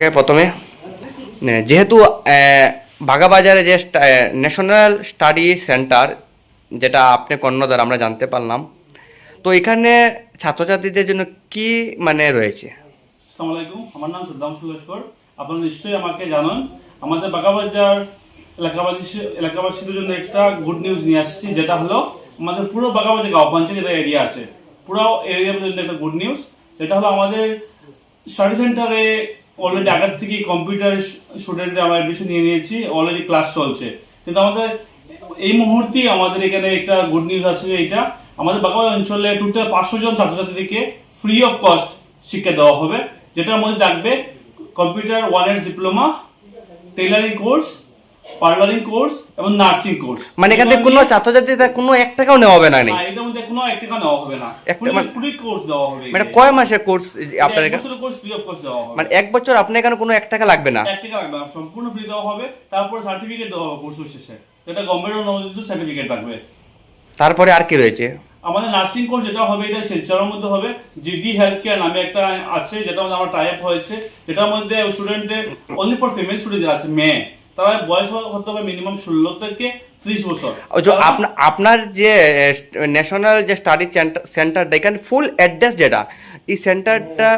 প্রথমে? যেহেতু বাগাবাজারে যে ন্যাশনাল স্টাডি সেন্টার যেটা আপনি কর্ণধার, আমরা জানতে পারলাম, তো এখানে ছাত্রছাত্রীদের জন্য কি মানে রয়েছে? আমার নাম সুদ্দামশু লস্কর আপনারা নিশ্চয়ই আমাকে জানান, আমাদের বাগাবাজার এলাকাবাসী, এলাকাবাসীদের জন্য একটা গুড নিউজ নিয়ে আসছি, যেটা হলো, আমাদের পুরো বাগাবাজার গাঁও পঞ্চায়েত যেটা এরিয়া আছে। পুরো এরিয়ার জন্য একটা গুড নিউজ যেটা হলো আমাদের স্টাডি সেন্টারে অলরেডি আগের থেকে কম্পিউটার স্টুডেন্টরা আমরা এডমিশন নিয়ে নিয়েছি অলরেডি ক্লাস চলছে। কিন্তু আমাদের এই মুহূর্তে আমাদের এখানে একটা গুড নিউজ আছে যে এটা, আমাদের বাঁকুড়া অঞ্চলে টোটাল পাঁচশো জন ছাত্রছাত্রীকে ফ্রি অফ কস্ট শিক্ষা দেওয়া হবে, যেটার মধ্যে থাকবে computer one years diploma tailoring course parlouring course এবং নার্সিং কোর্স মানে এখান থেকে কোনো ছাত্রছাত্রীদের কোনো এক টাকাও নেওয়া হবে না নি? এটার মধ্যে কোনো এক টাকা নেওয়া হবে না। মানে- কোর্স দেওয়া হবে মানে কয় মাসের কোর্স আপনার এক এখানে? বছরের কোর্স ফ্রি অফ কস্ট দেওয়া হবে। মানে এক বছর আপনার এখানে কোনো এক টাকা লাগবে না? এক টাকা লাগবে না, সম্পূর্ণ ফ্রি দেওয়া হবে। তারপরে সার্টিফিকেট দেওয়া হবে কোর্স শেষে। এটা গভর্নমেন্ট অনুমোদিত সার্টিফিকেট থাকবে তারপরে আর কি রয়েছে? আমাদের নার্সিং কোর্স যেটা হবে এটা শিলচরের মধ্যে হবে। জিডি হেলথ কেয়ার নামে একটা আছে যেটা মধ্যে আমার টাইপ হয়েছে। যেটার মধ্যে স্টুডেন্টের অনলি ফর ফিমেল স্টুডেন্ট আছে মেয়ে। তারা বয়স হতে হবে মিনিমাম ষোলো থেকে ত্রিশ বছর। আপনার যে ন্যাশনাল যে স্টাডি সেন্টার এখানে ফুল অ্যাড্রেস যেটা এই সেন্টারটা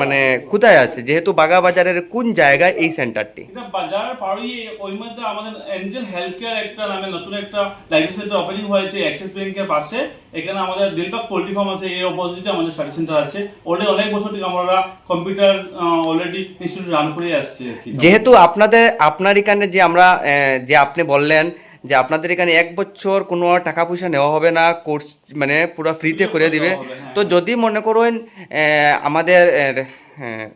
মানে কোথায় আছে? যেহেতু বাগা বাজারের কোন জায়গায় এই সেন্টারটি? এটা বাজার পাড়ি ওই মধ্যে আমাদের এঞ্জেল হেলথ কেয়ার একটা নামে নতুন একটা লাইব্রেরি সেন্টার ওপেনিং হয়েছে অ্যাক্সিস ব্যাংকের পাশে। এখানে আমাদের দিলবাগ পোল্ট্রি ফার্ম আছে এই অপোজিটে আমাদের স্টাডি সেন্টার আছে। অলরেডি অনেক বছর থেকে আমরা কম্পিউটার অলরেডি ইনস্টিটিউট রান করে আসছে যেহেতু আপনাদের আপনার এখানে যে আমরা যে আপনি বললেন যে আপনাদের এখানে এক বছর কোনো টাকা পয়সা নেওয়া হবে না কোর্স মানে পুরো ফ্রিতে করে দিবে হ্যাঁ। তো যদি মনে করেন আমাদের হ্যাঁ,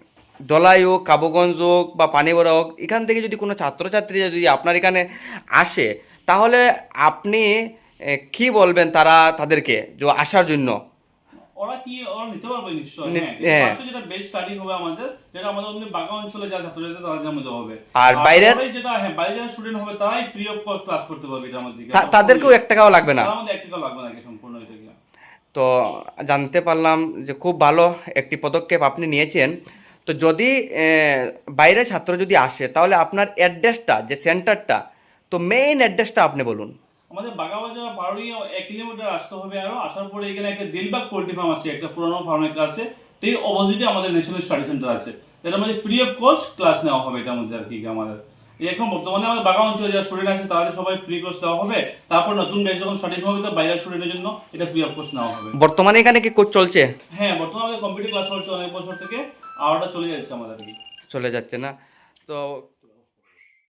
দলাই হোক কাবুগঞ্জ হোক বা পানিবড়া হোক এখান থেকে যদি কোনো ছাত্রছাত্রী যদি আপনার এখানে আসে তাহলে আপনি কি বলবেন তারা তাদেরকে যে আসার জন্য ওরা কি ওরা নিতে পারবে নিশ্চয় হ্যাঁ। হ্যাঁ। যেটা বেস্ট স্টাডি হবে আমাদের যেটা আমাদের অন্য বাগা অঞ্চলে যারা ছাত্রছাত্রী তাদের মধ্যে হবে। আর পরে যেটা হ্যাঁ বাইরে যারা স্টুডেন্ট হবে তারাই ফ্রি অফ কস্ট ক্লাস করতে পারবে মধ্যে তা- তাদেরকেও এক টাকাও লাগবে না? মধ্যে এক টাকা লাগবে না সম্পূর্ণ এটা তো জানতে পারলাম যে খুব ভালো একটি পদক্ষেপ আপনি নিয়েছেন। তো যদি এ, বাইরের ছাত্র যদি আসে তাহলে আপনার অ্যাড্রেসটা যে সেন্টারটা তো মেইন অ্যাড্রেসটা আপনি বলুন। আমাদের বাগাবাজার পাড়ি এক কিলোমিটার আসতে হবে আরও। আসার পরে এখানে একটা দিলবাগ পোল্ট্রি ফার্ম আছে একটা পুরোনো ফার্মের আছে। ঠিক অপোজিটে আমাদের ন্যাশনাল স্টাডি সেন্টার আছে। এটার মানে ফ্রি অফ কস্ট ক্লাস নেওয়া হবে এটার মধ্যে আর কি আমাদের। এখন বর্তমানে আমাদের বাগা অঞ্চলে যারা স্টুডেন্ট আছে তাদের সবাই ফ্রি কোর্স দেওয়া হবে। তারপর নতুন ব্যাচ যখন স্টার্টিং হবে তো বাইরের স্টুডেন্টের জন্য এটা ফ্রি অফ কোর্স নেওয়া হবে। বর্তমানে এখানে কি কোর্স চলছে? হ্যাঁ বর্তমানে আমাদের কম্পিউটার ক্লাস চলছে অনেক বছর থেকে। আর ওটা চলে যাচ্ছে আমাদের। চলে যাচ্ছে না। তো